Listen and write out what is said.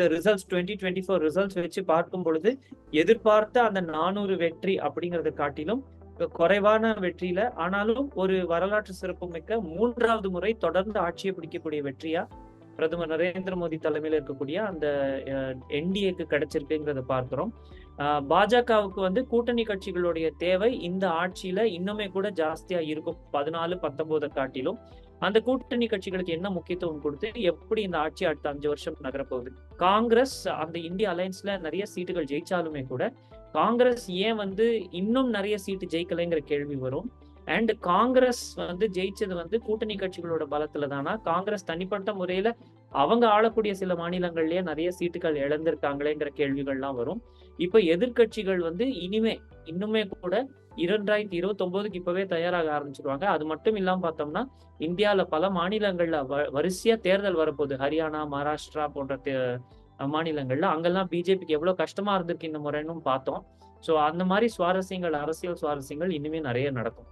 இந்த results twenty twenty four results வச்சு பார்க்கும் பொழுது எதிர்பார்த்த அந்த நானூறு வெற்றி அப்படிங்கறத காட்டிலும் குறைவான வெற்றியில ஆனாலும் ஒரு வரலாற்று சிறப்புமிக்க மூன்றாவது முறை தொடர்ந்து ஆட்சியை பிடிக்கக்கூடிய வெற்றியா பிரதமர் நரேந்திர மோடி தலைமையில் இருக்கக்கூடிய அந்த என்டிஏக்கு கிடைச்சிருக்குங்கிறத பார்க்கிறோம். பாஜகவுக்கு வந்து கூட்டணி கட்சிகளுடைய தேவை இந்த ஆட்சியில இன்னுமே கூட ஜாஸ்தியா இருக்கும். பதினாலு பத்தொன்பதை காட்டிலும். அந்த கூட்டணி கட்சிகளுக்கு என்ன முக்கியத்துவம் கொடுத்து எப்படி இந்த ஆட்சி அடுத்த அஞ்சு வருஷம் நகரப்போகுது? காங்கிரஸ் அந்த இந்திய அலையன்ஸ்ல நிறைய சீட்டுகள் ஜெயிச்சாலுமே கூட காங்கிரஸ் ஏன் வந்து இன்னும் நிறைய சீட்டு ஜெயிக்கலைங்கிற கேள்வி வரும். அண்ட் காங்கிரஸ் வந்து ஜெயிச்சது வந்து கூட்டணி கட்சிகளோட பலத்துல தானா காங்கிரஸ் தனிப்பட்ட முறையில அவங்க ஆளக்கூடிய சில மாநிலங்கள்லயே நிறைய சீட்டுகள் இழந்திருக்காங்களேங்கிற கேள்விகள்லாம் வரும். இப்ப எதிர்க்கட்சிகள் வந்து இனிமே இன்னுமே கூட இரண்டாயிரத்தி இருபத்தி ஒன்பதுக்கு இப்பவே தயாராக ஆரம்பிச்சிருவாங்க. அது மட்டும் இல்லாம பார்த்தோம்னா இந்தியால பல மாநிலங்கள்ல வ- வரிசையா தேர்தல் வரப்போகுது. ஹரியானா மகாராஷ்டிரா போன்ற தே- மாநிலங்கள்ல. அங்கெல்லாம் பிஜேபிக்கு எவ்வளவு கஷ்டமா இருந்திருக்கு இந்த முறைன்னு பார்த்தோம். ஸோ அந்த மாதிரி சுவாரஸ்யங்கள் அரசியல் சுவாரஸ்யங்கள் இனிமே நிறைய நடக்கும்.